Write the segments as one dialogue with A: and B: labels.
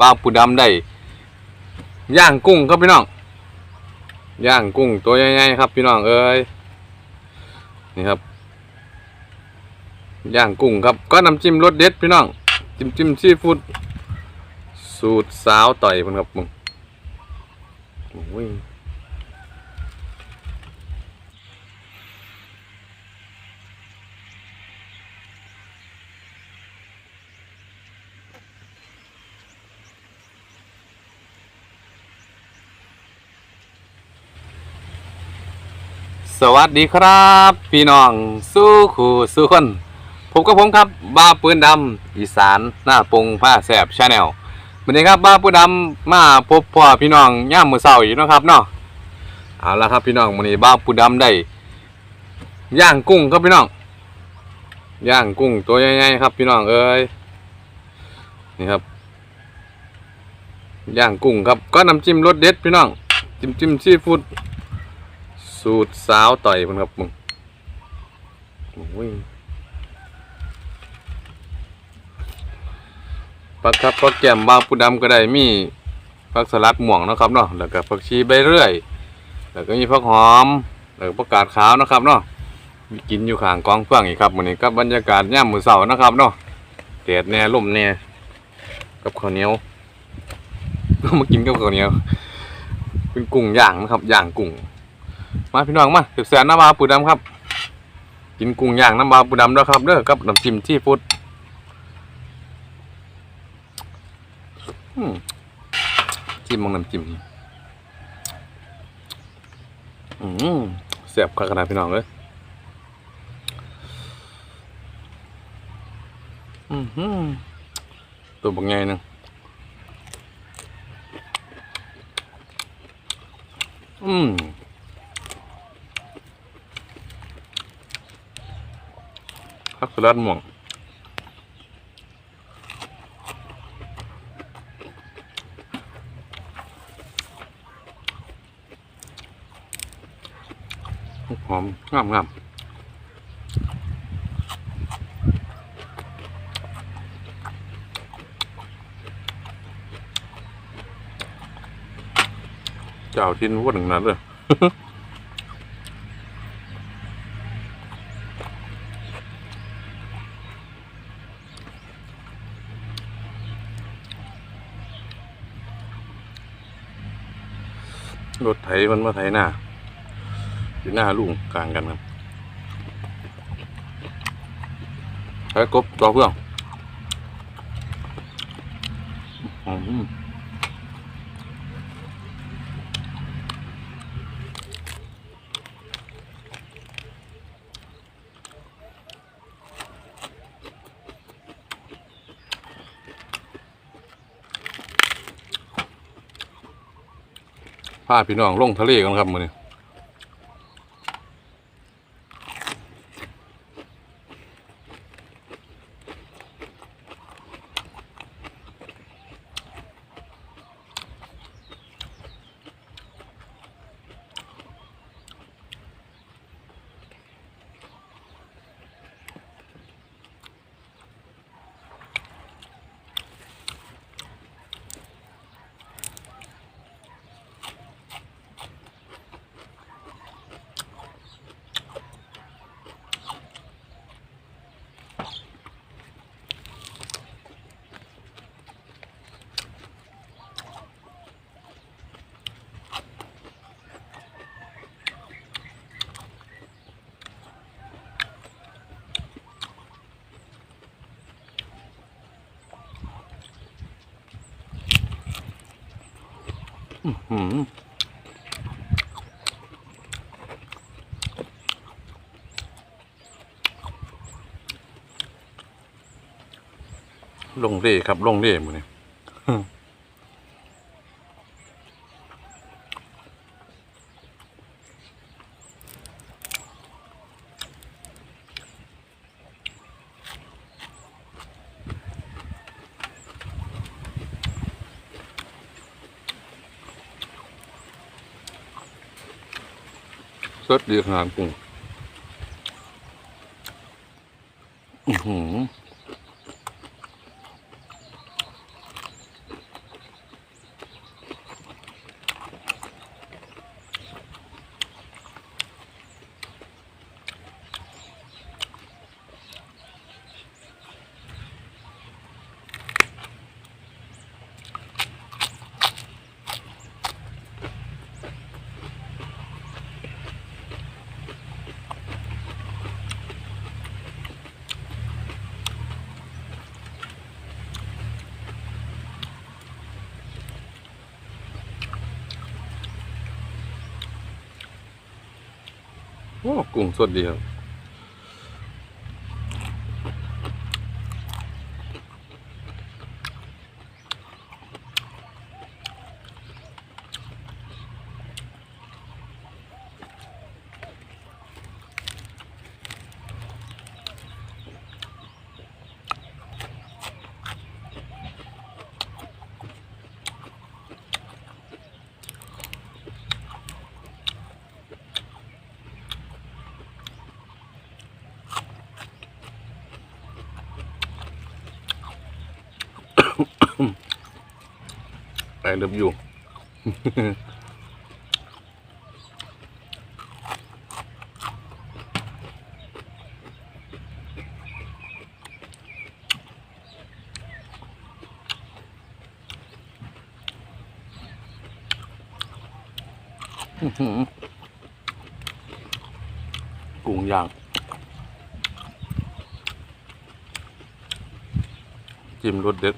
A: บ้าปูดำได้ย่างกุ้งครับพี่น้องย่างกุ้งตัวใหญ่ๆครับพี่น้องเอ้ยนี่ครับย่างกุ้งครับก็น้ำจิ้มรสเด็ดพี่น้องจิ้มจิ้มซีฟู้ดสูตรสาวต่อยมันครับมึง สวัสดีครับ พี่น้องสู้ขู่สู้คนผมกับผมครับบ้าปืนดำอีสานหน้าปงผ้าแสบชาแนลวันนี้ครับบ้าปืนดำมาพบพ่อพี่น้องย่ามมือเศร้าอีกนะครับเนาะเอาละครับพี่น้องวันนี้บ้าปืนดำได้ย่างกุ้งครับพี่น้องย่างกุ้งตัวใหญ่ๆครับ พี่น้องเอ้ยนี่ครับย่างกุ้งครับก็น้ำจิ้มรสเด็ดพี่น้องจิ้มจิ้มซีฟู้ด สูตรสาวต่อยเพิ่นครับมึงโอ้ยปักครับปักแก้มบางปูดำก็ได้มีผักสลัดหม่วงนะครับเนาะแล้วก็ผักชีใบเรื่อย แล้วก็มีผักหอม แล้วก็ผักกาดขาวนะครับเนาะมีกินอยู่ข้างกองเฟืองอีกครับมื้อนี้กับบรรยากาศยามมือเช้านะครับเนาะแดดแน่ลมแน่กับข้าวเหนียวมากินกับข้าวเหนียวเป็นกุ้งย่างนะครับย่างกุ้ง มาพี่น้องมาเสือแสนน้ำบาปูดำครับ กินกุ้งย่างน้ำบาปูดำด้วยครับเด้อกับน้ำจิ้มที่ฟุดจิ้มมองน้ำจิ้มอืมเสียบขนาดพี่น้องเลยอือหือตัวบางไงนึงอืม ผักสลัดม่วงหอมงามงามเจ้าทิ้นวัวหนึ่งนั้นเลย รถไถมันมาไถหน้าอยู่หน้าลุงกลางกันครับใช้กบจอเพื่อนอืม พาพี่น้องลงทะเลกันครับมือนี้ ลงเร่ครับ ลงเร่มือนี้ส ดดีขนาดกุ้งอื้อหือ โอ้กุ้งสดดีครับ ไอเลิฟอยู่ กุ้งย่างจิ้มรสเด็ด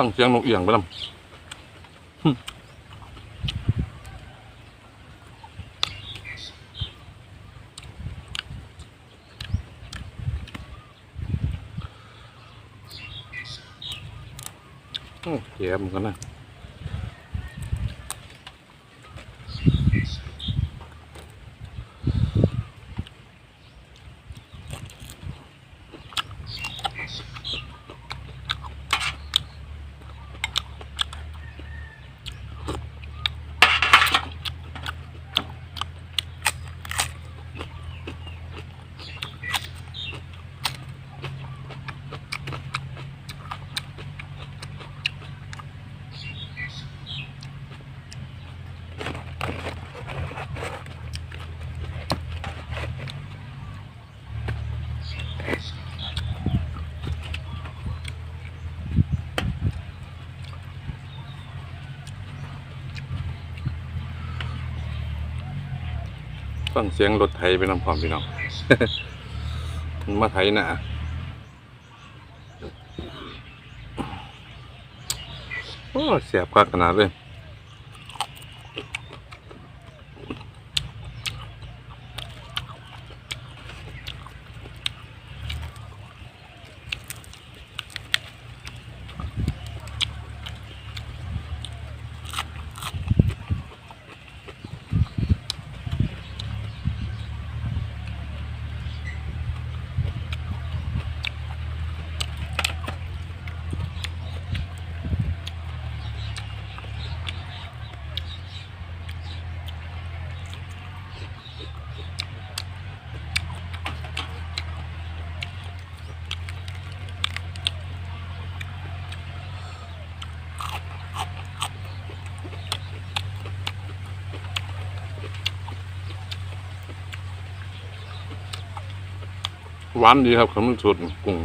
A: ฟังเสียงนกเอียงไปลำหึโอ้แย่เหมือนกันนะ ฟังเสียงรถไถไปนำพร้อมพี่น้องมันมาไถหนาโอ้เสียบกากขนาดเลย หวานดีครับขนมสดกุ้ง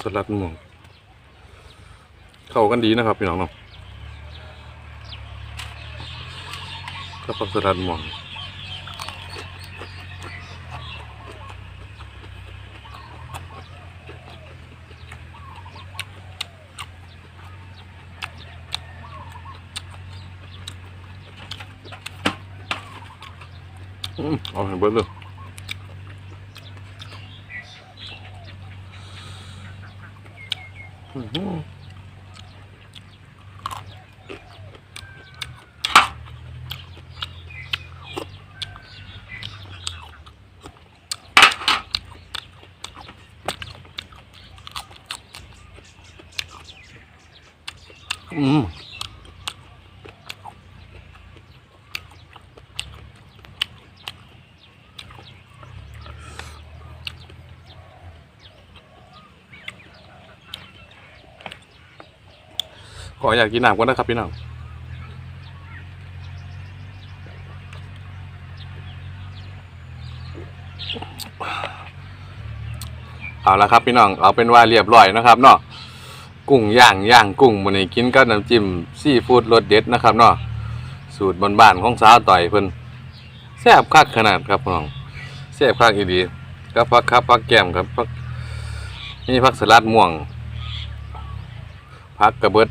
A: สลัดหม่วงเข้ากันดีนะครับพี่น้องเนาะข้าสลัดหม่วงอืมเอาให้เบิดเลยอื้อหืออืม ขออยากกินน้ำก่อนนะครับพี่น้องเอาละครับพี่น้องเอาเป็นว่าเรียบร้อยนะครับเนาะกุ้งย่างย่างกุ้งมันนี้กินกับน้ำจิ้มซีฟู้ดรสเด็ดนะครับเนาะสูตรบนบ้านของสาวต่อยเพิ่นแซ่บคักขนาดครับพี่น้องแซ่บคักอีดีกับผักครับผักแก้มครับผักนี่ผักสลัดม่วงผักกระเบิด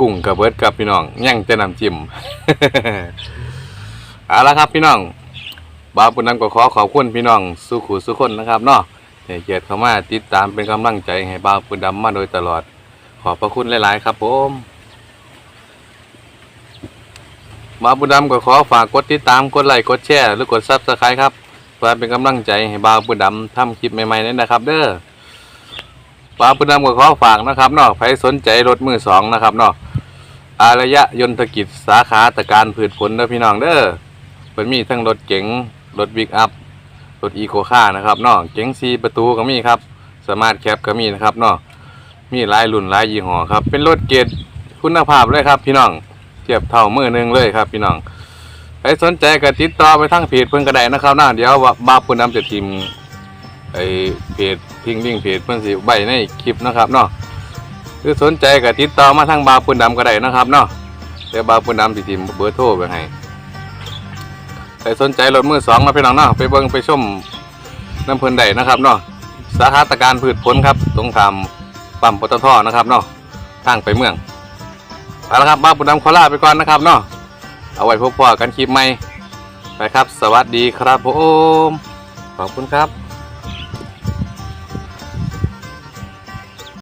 A: กุ้งกระเบิดครับพี่น้องย่างจะนำจิ้ม เอาละครับพี่น้องบาปุณน้ำก็ขอขอบคุณพี่น้องสุขุสุคนนะครับเนาะให้เกียรติเข้ามาติดตามเป็นกำลังใจให้บาปุณดำมาโดยตลอด ขอบพระคุณหลาย ๆ ครับผมบาปุณดำก็ขอฝากกดติดตามกดไลค์กดแชร์หรือกดซับสไครต์ครับเพื่อเป็นกำลังใจให้บาปุณดำทำคลิปใหม่ ๆนี้นะครับ เด้อ ปลาปุณดำก็ขอฝากนะครับเนาะใครสนใจรถมือสองนะครับเนาะอารยะยนตกิจสาขาตะการพืชผลเด้อพี่น้องเด้อเพิ่นมีทั้งรถเก๋งรถบิ๊กอัพรถอีโคคาร์นะครับเนาะเก๋งซีประตูก็มีครับ สมาร์ทแคปก็มีนะครับเนาะมีหลายรุ่นหลายยี่ห้อครับ เป็นรถเกรดคุณภาพเลยครับ พี่น้องเทียบเท่ามือหนึ่งเลยครับ พี่น้องใครสนใจก็ติดต่อไปทางเพจเพิ่นก็ไดนะครับนาะเดี๋ยวว่าบาปุณดำจะทีมไอเพจ ทิ้งลิงเพจเพื่อนสิใบในคลิปนะครับเนาะคือสนใจก็ติดต่อมาทางบาปุ่นดำก็ได้นะครับเนาะเดี๋ยวบาปุ่นดำสิทีมเบอร์โทรไปให้ใครสนใจรถมือสองนะพี่น้องเนาะไปเบิ่งไปชมน้ำเพลินใดนะครับเนาะสาขาตะการพืชผลครับตรงทำปั๊มปตทนะครับเนาะทางไปเมืองเอาละครับบาปุ่นดำขอลาไปก่อนนะครับเนาะเอาไว้พบปะกันคลิปใหม่ไปครับ สวัสดีครับผมขอบคุณครับ